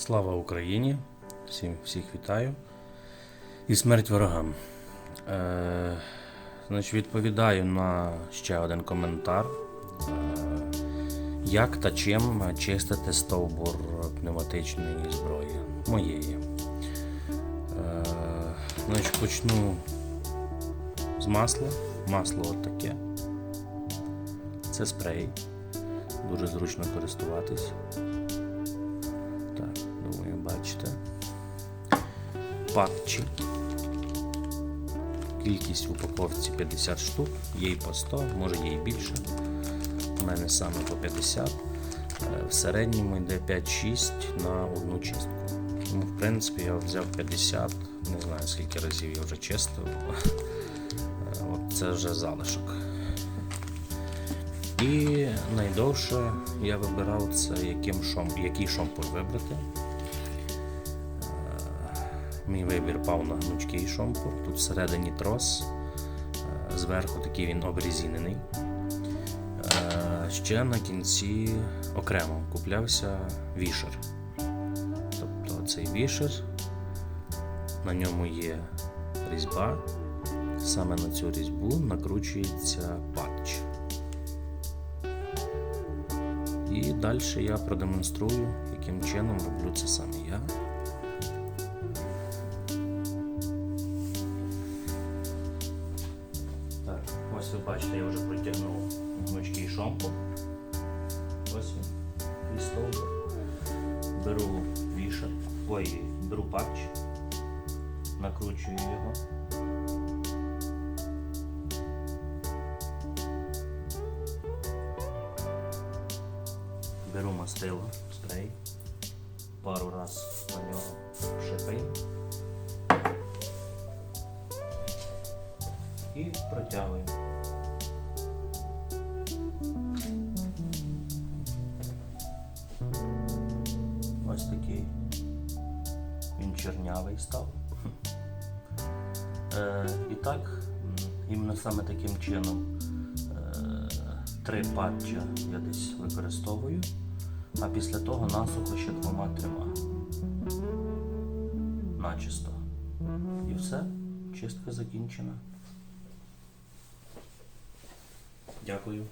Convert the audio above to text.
Слава Україні! Всім всіх вітаю. І смерть ворогам. Е, значить, відповідаю на ще один коментар. Е, як та чим чистити стовбур пневматичної зброї моєї. Е, значить, почну з масла. Масло таке. Це спрей. Дуже зручно користуватись. Патчі. Кількість в упаковці 50 штук, є і по 100, може є і більше. У мене саме по 50. Е, В середньому йде 5-6 на одну чистку. Тому, в принципі, я взяв 50, не знаю скільки разів я вже чистив. Е, От це вже залишок. І найдовше я вибирав це, яким шом, який шомпур вибрати. Мій вибір пав на гнучкий шомпур. Тут всередині трос, е, зверху такий він обрізінений. Е, Ще на кінці окремо куплявся вішер. Тобто цей вішер, на ньому є різьба. Саме на цю різьбу накручується патч. І далі я продемонструю, яким чином роблю це саме ось ви бачите, я вже протягнув гнучкий шомпур. Ось він, і. Беру вішер, ой, беру патч, накручую його. Беру мастило, спрей, пару раз на нього шипаю і протягую. Чорнявий став. Е, і так, іменно саме таким чином е, три патча я десь використовую, а після того насухо ще двома трьома. Начисто. І все, чистка закінчена. Дякую.